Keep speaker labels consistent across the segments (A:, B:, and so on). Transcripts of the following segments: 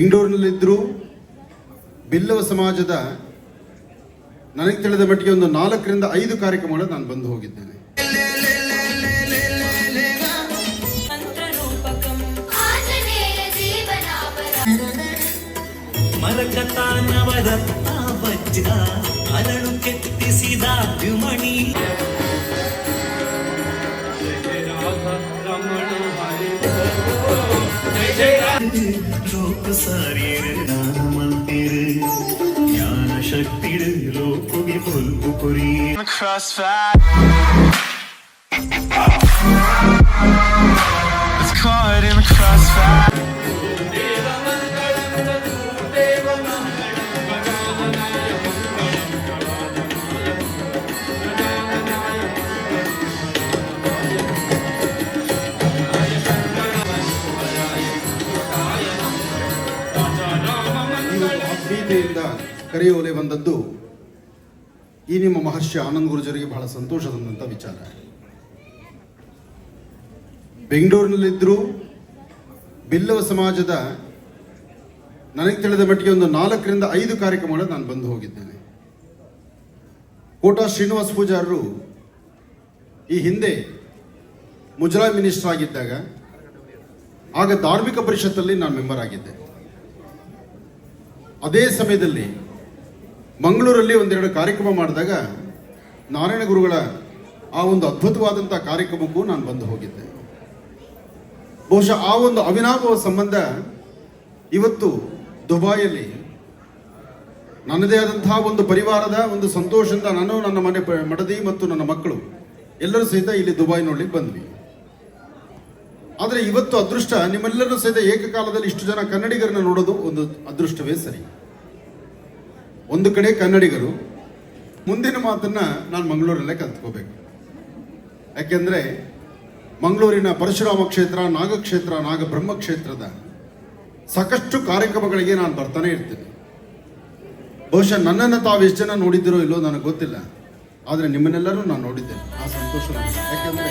A: ಇಂಡೋರ್ನಲ್ಲಿದ್ದರು ಬಿಲ್ಲವ ಸಮಾಜದ ನನಗೆ ತಿಳಿದ ಮಟ್ಟಿಗೆ ಒಂದು ನಾಲ್ಕರಿಂದ ಐದು ಕಾರ್ಯಕ್ರಮಗಳು ನಾನು ಬಂದು ಹೋಗಿದ್ದೇನೆ.
B: ಮರಕತಾನವರತ್ನ ವಜ್ರ ಅರಳು ಕೆತ್ತಿಸಿದ ದ್ಯುಮಣಿ. ಲೋಕ ಸಾರಿಯರು ಜ್ಞಾನ ಮಂತಿರು ಜ್ಞಾನ ಶಕ್ತಿಡು ಲೋಕಗೆ ಹೊಲ್ಪು ಕೊರಿ
C: crossfire. It's caught in the crossfire.
A: ಕರೆಯೋಲೆ ಬಂದದ್ದು ಈ ನಿಮ್ಮ ಮಹರ್ಷಿ ಆನಂದ್ ಗುರುಜರಿಗೆ ಬಹಳ ಸಂತೋಷ ತಂದಂಥ ವಿಚಾರ. ಬೆಂಗಳೂರಿನಲ್ಲಿದ್ದರೂ ಬಿಲ್ಲವ ಸಮಾಜದ ನನಗೆ ತಿಳಿದ ಮಟ್ಟಿಗೆ ಒಂದು ನಾಲ್ಕರಿಂದ ಐದು ಕಾರ್ಯಕ್ರಮಗಳು ನಾನು ಬಂದು ಹೋಗಿದ್ದೇನೆ. ಕೋಟಾ ಶ್ರೀನಿವಾಸ ಪೂಜಾರರು ಈ ಹಿಂದೆ ಮುಜರಾಯಿ ಮಿನಿಸ್ಟರ್ ಆಗಿದ್ದಾಗ ಆಗ ಧಾರ್ಮಿಕ ಪರಿಷತ್ತಲ್ಲಿ ನಾನು ಮೆಂಬರ್ ಆಗಿದ್ದೆ. ಅದೇ ಸಮಯದಲ್ಲಿ ಮಂಗಳೂರಲ್ಲಿ ಒಂದೆರಡು ಕಾರ್ಯಕ್ರಮ ಮಾಡಿದಾಗ ನಾರಾಯಣ ಗುರುಗಳ ಆ ಒಂದು ಅದ್ಭುತವಾದಂಥ ಕಾರ್ಯಕ್ರಮಕ್ಕೂ ನಾನು ಬಂದು ಹೋಗಿದ್ದೆ. ಬಹುಶಃ ಆ ಒಂದು ಅವಿನಾಭವ ಸಂಬಂಧ ಇವತ್ತು ದುಬಾಯಲ್ಲಿ ನನ್ನದೇ ಆದಂತಹ ಒಂದು ಪರಿವಾರದ ಒಂದು ಸಂತೋಷದಿಂದ ನಾನು ನನ್ನ ಮನೆ ಮಡದಿ ಮತ್ತು ನನ್ನ ಮಕ್ಕಳು ಎಲ್ಲರೂ ಸಹಿತ ಇಲ್ಲಿ ದುಬೈ ನೋಡ್ಲಿಕ್ಕೆ ಬಂದ್ವಿ. ಆದರೆ ಇವತ್ತು ಅದೃಷ್ಟ ನಿಮ್ಮೆಲ್ಲರೂ ಸಹಿತ ಏಕಕಾಲದಲ್ಲಿ ಇಷ್ಟು ಜನ ಕನ್ನಡಿಗರನ್ನ ನೋಡೋದು ಒಂದು ಅದೃಷ್ಟವೇ ಸರಿ. ಒಂದು ಕಡೆ ಕನ್ನಡಿಗರು, ಮುಂದಿನ ಮಾತನ್ನ ನಾನು ಮಂಗಳೂರಲ್ಲೇ ಕಲ್ತ್ಕೋಬೇಕು. ಯಾಕೆಂದ್ರೆ ಮಂಗಳೂರಿನ ಪರಶುರಾಮ ಕ್ಷೇತ್ರ, ನಾಗಕ್ಷೇತ್ರ ನಾಗಬ್ರಹ್ಮ ಕ್ಷೇತ್ರದ ಸಾಕಷ್ಟು ಕಾರ್ಯಕ್ರಮಗಳಿಗೆ ನಾನು ಬರ್ತಾನೆ ಇರ್ತೀನಿ. ಬಹುಶಃ ನನ್ನನ್ನು ತಾವು ಎಷ್ಟು ಜನ ನೋಡಿದ್ದೀರೋ ಇಲ್ಲೋ ನನಗೆ ಗೊತ್ತಿಲ್ಲ. ಆದರೆ ನಿಮ್ಮನ್ನೆಲ್ಲರೂ ನಾನು ನೋಡಿದ್ದೇನೆ. ಆ ಸಂತೋಷ ಯಾಕೆಂದರೆ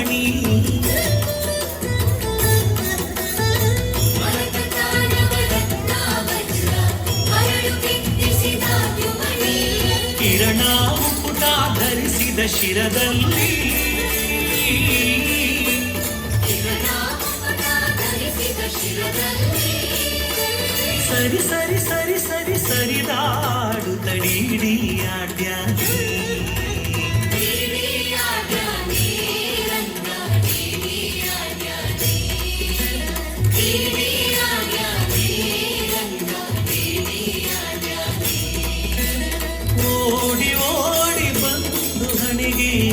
D: ಮಣಿ
B: ಕಿರಣ ಮುಕುಟ ಧರಿಸಿದ ಶಿರದಲ್ಲಿ. ಸರಿ ಸರಿ ಸರಿ ಸರಿ ಸರಿದಾಡು ತಡಿಡಿ
E: ಆಡ್ಯಾದ की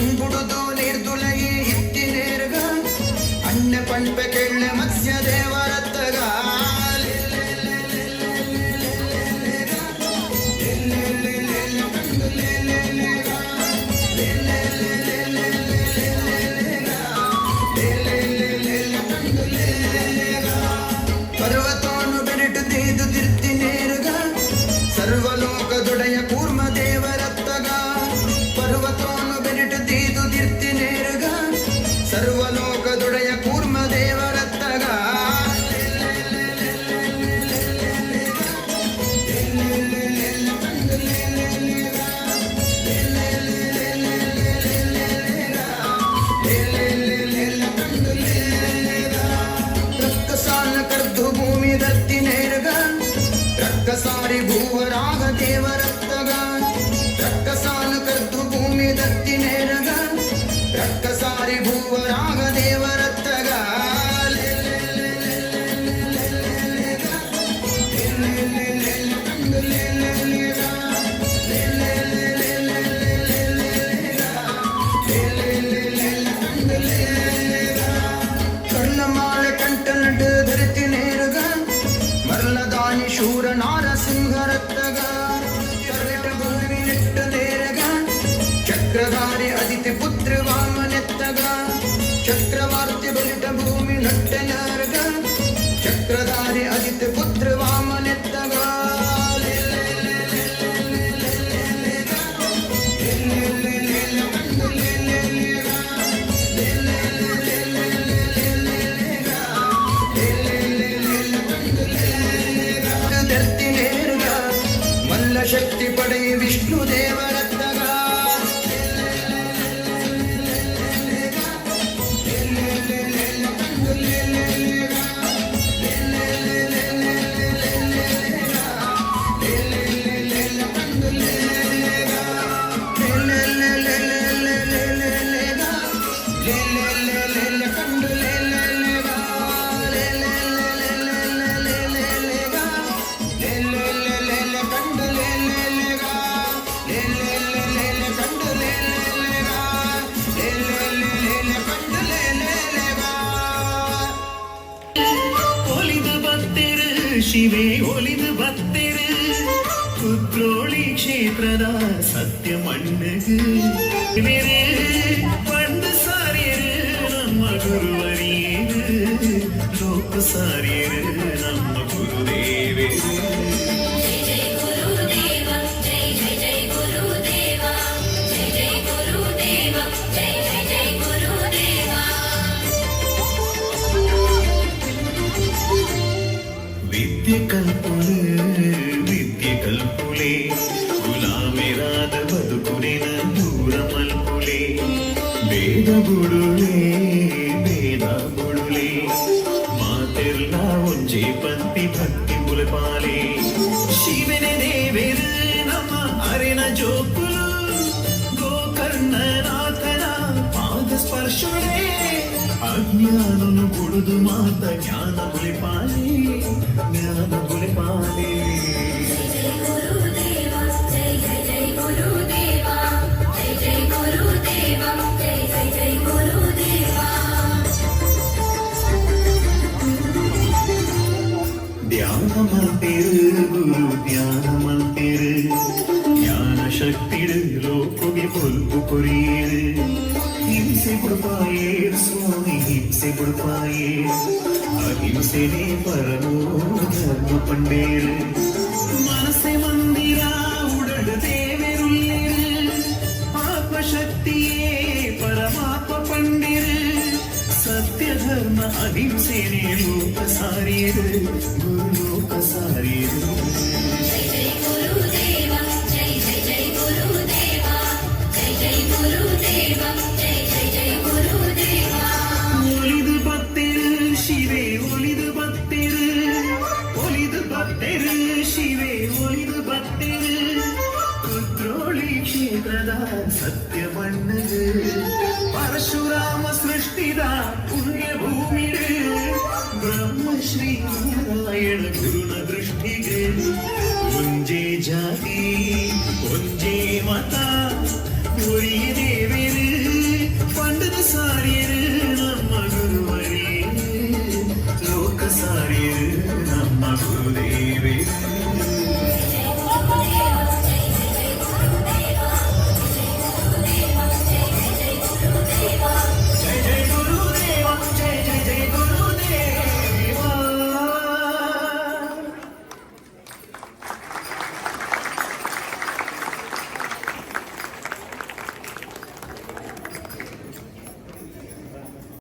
E: ಅನ್ಬಿಡುದು ನಿರ್ದುಲಗಿ ಹಿತ್ತಿ ನೇರ್ಗ ಅಣ್ಣ ಪಣ್ಪೆ ಕೆಳ್ಳೆ ಮತ್ಸ್ಯದೇವ ಧರಿಸಿತು ಭೂಮಿ ದತ್ತಿ ನೇರಗ ರಕ್ತ ಸಾರಿ ಭೂವ ರಾಗ ದೇವರತ್ತಗ ರಕ್ತ ಸಾಲು ಕದ್ದು ಭೂಮಿ ದತ್ತಿ ನೇರಗ ರಕ್ತ ಸಾರಿ ಭೂವ ರಾಗ ದೇವರತ್ತ ಮಾರ್ಗ ಚಕ್ರಧಾರಿ ಅಜಿತ ಪುತ್ರ
B: ಶಿವೆ ಒಲಿದು ಬತ್ತೆರು ಕುದ್ರೋಳಿ ಕ್ಷೇತ್ರದ ಸತ್ಯ ಮಣ್ಣಗು ಬೇರೆ ಪಂಡು ಸಾರಿಯರು ನಮ್ಮ ಗುರುವರಿಯರು ಲೋಕ ಸಾರಿಯರು ನಮ್ಮ జోపులు గోకర్ణ నాథన పాద స్పర్శుడే. అజ్ఞానును బుడుదు మాత జ్ఞానములి పాలి జ్ఞానములి పాలి. ధ్యానమంటే గురు ధ్యానమ ಜ್ಞಾನ ಶಕ್ತಿಡು ಲೋಕಗೆ ಹೊಲ್ಪು ಕೊರಿಯೇರು ಹಿಂಸೆ ಬಿಡುಪಾಯೇರು ಸ್ವಾಮಿ ಹಿಂಸೆ ಬಿಡುಪಾಯೇ ಅಹಿಂಸೆನೇ ಪರಮೋ ಧರ್ಮ ಪಂಡೇರು ಮನಸ್ಸೆ ಮಂದಿರ ಉಡಡು ದೇವರುಳ್ಳೇರು ಆತ್ಮಶಕ್ತಿಯೇ ಪರಮಾತ್ಮ ಪಂಡಿರು ಸತ್ಯ ಧರ್ಮ ಅಹಿಂಸೆನೇ ಲೋಕ ಸಾರಿಯರು ಗುರು ಲೋಕ ಸಾರಿಯರು ദ്രോളി ക്ഷേത്രദാൻ സത്യമണ്ണത്. പരശുരാമ സൃഷ്ടിതാ പുണ്യഭൂമിയുടെ ബ്രഹ്മശ്രീ നാരായണ ഗുരുണ ദൃഷ്ടികൾ ഒഞ്ചേ ജാതി ഒഞ്ചേ മത ഒരേ ദേവേര് പണ്ടത് സാരിയര് നമ്മ ഗുരുവരേ. ലോക സാരിയര് നമ്മ ഗുരുദേ